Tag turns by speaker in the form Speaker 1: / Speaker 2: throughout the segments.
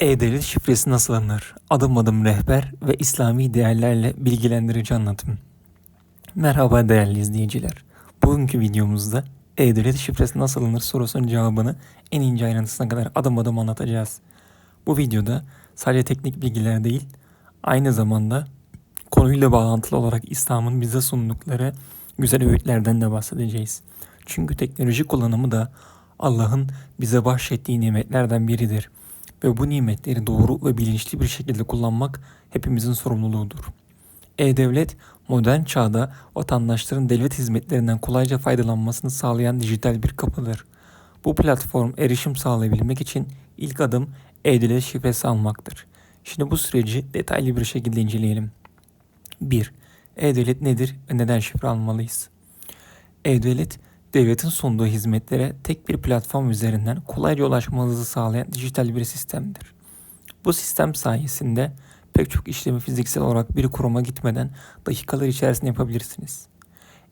Speaker 1: E-Devlet şifresi nasıl alınır? Adım adım rehber ve İslami değerlerle bilgilendirici anlatım. Merhaba değerli izleyiciler. Bugünkü videomuzda E-Devlet şifresi nasıl alınır sorusunun cevabını en ince ayrıntısına kadar adım adım anlatacağız. Bu videoda sadece teknik bilgiler değil, aynı zamanda konuyla bağlantılı olarak İslam'ın bize sundukları güzel öğütlerden de bahsedeceğiz. Çünkü teknoloji kullanımı da Allah'ın bize bahşettiği nimetlerden biridir ve bu nimetleri doğru ve bilinçli bir şekilde kullanmak hepimizin sorumluluğudur. E-Devlet, modern çağda vatandaşların devlet hizmetlerinden kolayca faydalanmasını sağlayan dijital bir kapıdır. Bu platform erişim sağlayabilmek için ilk adım E-Devlet şifresi almaktır. Şimdi bu süreci detaylı bir şekilde inceleyelim. 1. E-Devlet nedir ve neden şifre almalıyız? E-Devlet, devletin sunduğu hizmetlere tek bir platform üzerinden kolayca ulaşmanızı sağlayan dijital bir sistemdir. Bu sistem sayesinde pek çok işlemi fiziksel olarak bir kuruma gitmeden dakikalar içerisinde yapabilirsiniz.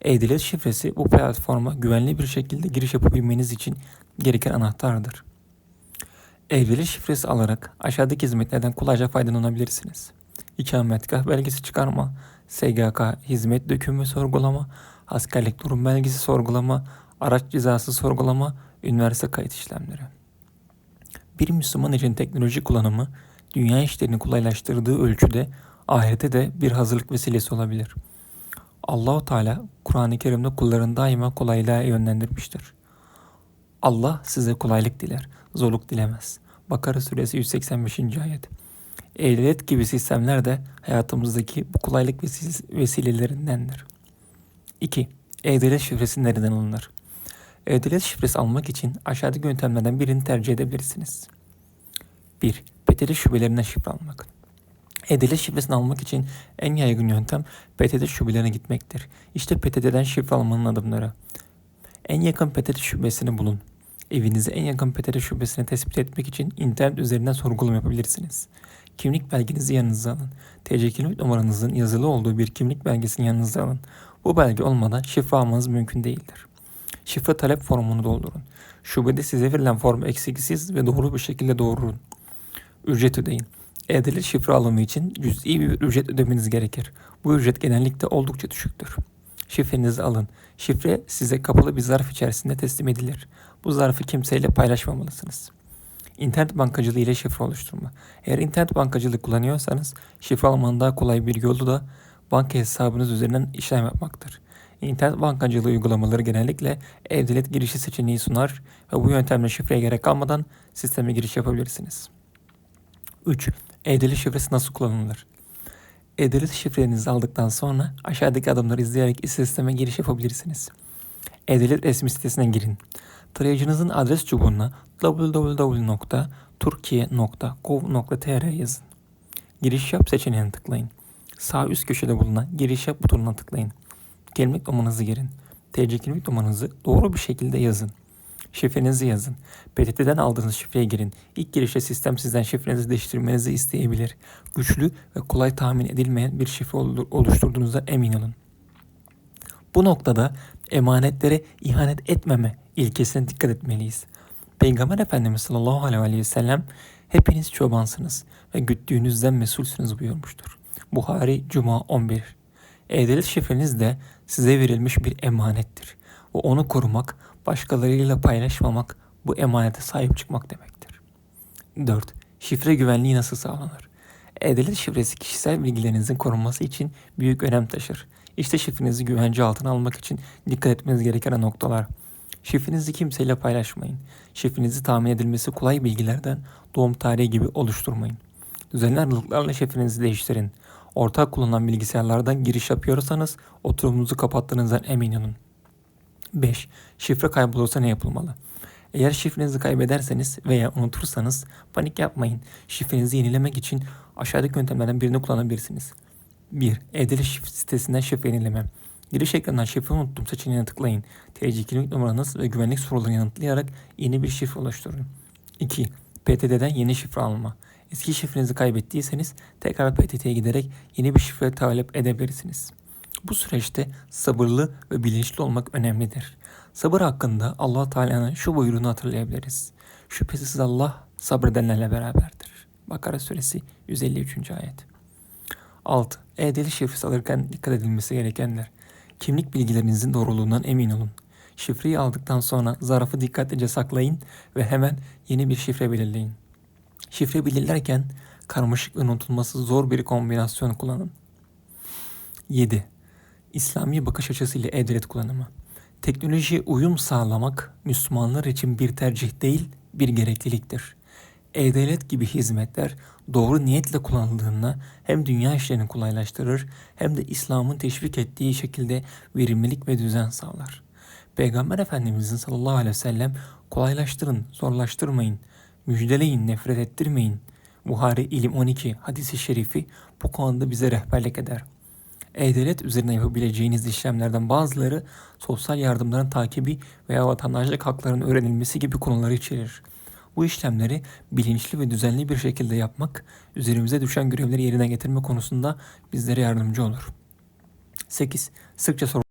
Speaker 1: E-Devlet şifresi bu platforma güvenli bir şekilde giriş yapabilmeniz için gereken anahtardır. E-Devlet şifresi alarak aşağıdaki hizmetlerden kolayca faydalanabilirsiniz. İkametgah belgesi çıkarma, SGK hizmet dökümü sorgulama, askerlik durum belgesi sorgulama, araç cezası sorgulama, üniversite kayıt işlemleri. Bir Müslüman için teknoloji kullanımı dünya işlerini kolaylaştırdığı ölçüde ahirete de bir hazırlık vesilesi olabilir. Allahu Teala Kur'an-ı Kerim'de kullarını daima kolaylığa yönlendirmiştir. Allah size kolaylık diler, zorluk dilemez. Bakara suresi 185. ayet. Ehliyet gibi sistemler de hayatımızdaki bu kolaylık vesilelerindendir. 2. E-Devlet şifresi nereden alınır? E-Devlet şifresi almak için aşağıdaki yöntemlerden birini tercih edebilirsiniz. 1. PTT şubelerinden şifre almak. E-Devlet şifresini almak için en yaygın yöntem PTT şubelerine gitmektir. İşte PTT'den şifre almanın adımları. En yakın PTT şubesini bulun. Evinize en yakın PTT şubesini tespit etmek için internet üzerinden sorgulama yapabilirsiniz. Kimlik belgenizi yanınıza alın. TC kimlik numaranızın yazılı olduğu bir kimlik belgesini yanınıza alın. Bu belge olmadan şifre almanız mümkün değildir. Şifre talep formunu doldurun. Şubede size verilen formu eksiksiz ve doğru bir şekilde doldurun. Ücret ödeyin. E-Devlet şifre alımı için cüz'i bir ücret ödemeniz gerekir. Bu ücret genellikle oldukça düşüktür. Şifrenizi alın. Şifre size kapalı bir zarf içerisinde teslim edilir. Bu zarfı kimseyle paylaşmamalısınız. İnternet bankacılığı ile şifre oluşturma. Eğer internet bankacılığı kullanıyorsanız şifre almanın daha kolay bir yolu da banka hesabınız üzerinden işlem yapmaktır. İnternet bankacılığı uygulamaları genellikle e-devlet girişi seçeneği sunar ve bu yöntemle şifreye gerek kalmadan sisteme giriş yapabilirsiniz. 3. E-devlet şifresi nasıl kullanılır? E-devlet şifrenizi aldıktan sonra aşağıdaki adımları izleyerek sisteme giriş yapabilirsiniz. E-devlet resmi sitesine girin. Tarayıcınızın adres çubuğuna www.turkiye.gov.tr yazın. Giriş yap seçeneğine tıklayın. Sağ üst köşede bulunan giriş yap butonuna tıklayın. Kimlik numaranızı girin. TC kimlik numaranızı doğru bir şekilde yazın. Şifrenizi yazın. PTT'den aldığınız şifreye girin. İlk girişte sistem sizden şifrenizi değiştirmenizi isteyebilir. Güçlü ve kolay tahmin edilmeyen bir şifre oluşturduğunuzda emin olun. Bu noktada emanetlere ihanet etmeme ilkesine dikkat etmeliyiz. Peygamber Efendimiz sallallahu aleyhi ve sellem hepiniz çobansınız ve güttüğünüzden mesulsünüz buyurmuştur. Buhari Cuma 11 E-Devlet şifreniz de size verilmiş bir emanettir. Ve onu korumak, başkalarıyla paylaşmamak bu emanete sahip çıkmak demektir. 4. Şifre güvenliği nasıl sağlanır? E-Devlet şifresi kişisel bilgilerinizin korunması için büyük önem taşır. İşte şifrenizi güvence altına almak için dikkat etmeniz gereken noktalar. Şifrenizi kimseyle paylaşmayın. Şifrenizi tahmin edilmesi kolay bilgilerden doğum tarihi gibi oluşturmayın. Düzenli aralıklarla şifrenizi değiştirin. Ortak kullanılan bilgisayarlardan giriş yapıyorsanız oturumunuzu kapattığınızdan emin olun. 5. Şifre kaybolursa ne yapılmalı? Eğer şifrenizi kaybederseniz veya unutursanız panik yapmayın. Şifrenizi yenilemek için aşağıdaki yöntemlerden birini kullanabilirsiniz. 1. E-Devlet sitesinden şifre yenileme. Giriş ekranından şifre unuttum seçeneğine tıklayın. TC kimlik numaranız ve güvenlik sorularını yanıtlayarak yeni bir şifre oluşturun. 2. PTT'den yeni şifre alma. Eski şifrenizi kaybettiyseniz tekrar PTT'ye giderek yeni bir şifre talep edebilirsiniz. Bu süreçte sabırlı ve bilinçli olmak önemlidir. Sabır hakkında allah Teala'nın şu buyruğunu hatırlayabiliriz. Şüphesiz Allah sabredenlerle beraberdir. Bakara suresi 153. ayet. 6. E-Devlet şifresi alırken dikkat edilmesi gerekenler. Kimlik bilgilerinizin doğruluğundan emin olun. Şifreyi aldıktan sonra zarfı dikkatlice saklayın ve hemen yeni bir şifre belirleyin. Şifre belirlerken karmaşık ve unutulması zor bir kombinasyon kullanın. 7. İslami bakış açısıyla e-devlet kullanımı. Teknolojiye uyum sağlamak Müslümanlar için bir tercih değil, bir gerekliliktir. E-Devlet gibi hizmetler doğru niyetle kullanıldığında hem dünya işlerini kolaylaştırır hem de İslam'ın teşvik ettiği şekilde verimlilik ve düzen sağlar. Peygamber Efendimizin sallallahu aleyhi ve sellem kolaylaştırın, zorlaştırmayın, müjdeleyin, nefret ettirmeyin. Buhari İlim 12 hadisi şerifi bu konuda bize rehberlik eder. E-Devlet üzerine yapabileceğiniz işlemlerden bazıları sosyal yardımların takibi veya vatandaşlık haklarının öğrenilmesi gibi konuları içerir. Bu işlemleri bilinçli ve düzenli bir şekilde yapmak, üzerimize düşen görevleri yerine getirme konusunda bizlere yardımcı olur. 8. Sıkça sor